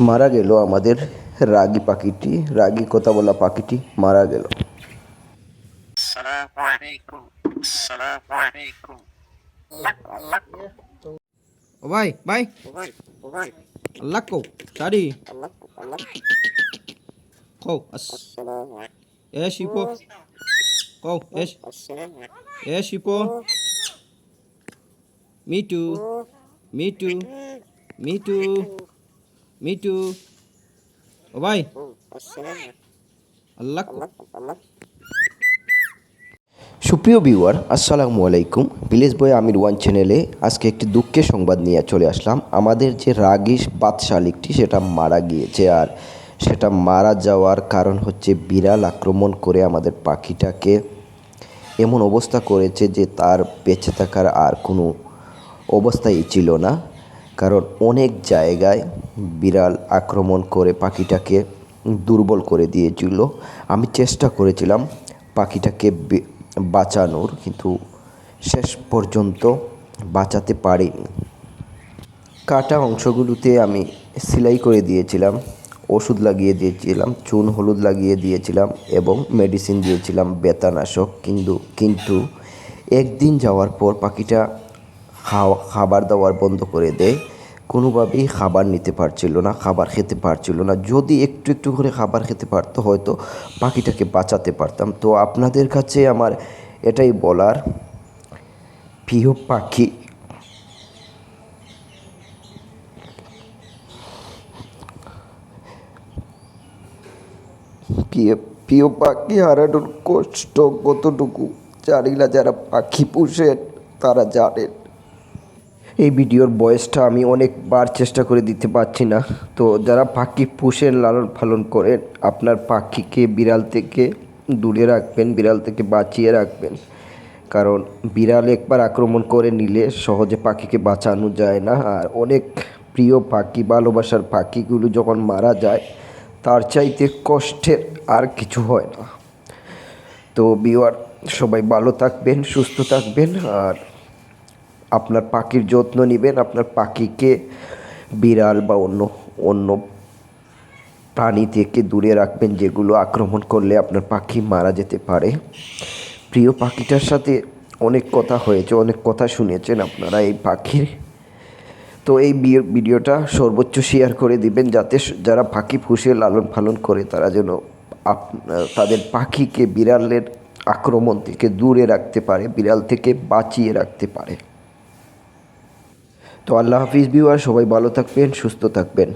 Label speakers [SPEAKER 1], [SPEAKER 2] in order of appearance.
[SPEAKER 1] মারা গেল আমাদের রাগি পাখিটি রাগি কথা বলা পাখিটি মারা গেল।
[SPEAKER 2] ও ভাই ভাই। আল্লাহ কো সারি কও আস। এ শিপো। কও এস এ শিপো। মি টু মি মিটু ও ভাই আল্লাহ
[SPEAKER 1] সুপ্রিয় ভিউয়ার আসসালামু আলাইকুম। ভিলেজ বয় আমির ওয়ান চ্যানেলে আজকে একটি দুঃখের সংবাদ নিয়ে চলে আসলাম। আমাদের যে রাগী পাত শালিকটি সেটা মারা গিয়েছে। আর সেটা মারা যাওয়ার কারণ হচ্ছে বিড়াল আক্রমণ করে আমাদের পাখিটাকে এমন অবস্থা করেছে যে তার বেঁচে থাকার আর কোনো অবস্থাই ছিল না। কারণ অনেক জায়গায় বিড়াল আক্রমণ করে পাখিটাকে দুর্বল করে দিয়েছিল। আমি চেষ্টা করেছিলাম পাখিটাকে বাঁচানোর, কিন্তু শেষ পর্যন্ত বাঁচাতে পারিনি। কাটা অংশগুলোতে আমি সেলাই করে দিয়েছিলাম, ওষুধ লাগিয়ে দিয়েছিলাম, চুন হলুদ লাগিয়ে দিয়েছিলাম এবং মেডিসিন দিয়েছিলাম বেতানাশক কিন্তু কিন্তু একদিন যাওয়ার পর পাখিটা খাওয়া, খাবার দাবার বন্ধ করে দেয়। কোনোভাবেই খাবার নিতে পারছিল না, খাবার খেতে পারছিল না। যদি একটু একটু করে খাবার খেতে পারতো, হয়তো পাখিটাকে বাঁচাতে পারতাম। তো আপনাদের কাছে আমার এটাই বলার প্রিয় পাখি। প্রিয় প্রিয় পাখি হারানোর কষ্ট কতটুকু জানি না, যারা পাখি পুষেন, তারা জানেন। এই ভিডিওর বয়সটা আমি অনেকবার চেষ্টা করে দিতে পারছি না। তো যারা পাখি পুষেন লালন পালন করেন, আপনার পাখিকে বিড়াল থেকে দূরে রাখবেন, বিড়াল থেকে বাঁচিয়ে রাখবেন। কারণ বিড়াল একবার আক্রমণ করে নিলে সহজে পাখিকে বাঁচানো যায় না। আর অনেক প্রিয় পাখি, ভালোবাসার পাখিগুলো যখন মারা যায়, তার চাইতে কষ্টের আর কিছু হয় না। তো বিওয়ার সবাই ভালো থাকবেন, সুস্থ থাকবেন, আর আপনার পাখির যত্ন নেবেন, আপনার পাখিকে বিড়াল বা অন্য অন্য প্রাণী থেকে দূরে রাখবেন, যেগুলো আক্রমণ করলে আপনার পাখি মারা যেতে পারে। প্রিয় পাখিটার সাথে অনেক কথা হয়েছে, অনেক কথা শুনেছেন আপনারা এই পাখির। তো এই ভিডিওটা সর্বোচ্চ শেয়ার করে দিবেন, যাতে যারা পাখি পুষে লালন পালন করে, তারা যেন তাদের পাখিকে বিড়ালের আক্রমণ থেকে দূরে রাখতে পারে, বিড়াল থেকে বাঁচিয়ে রাখতে পারে। তো আল্লাহ হাফিজ বিওয়ার সবাই ভালো থাকবেন সুস্থ থাকবেন।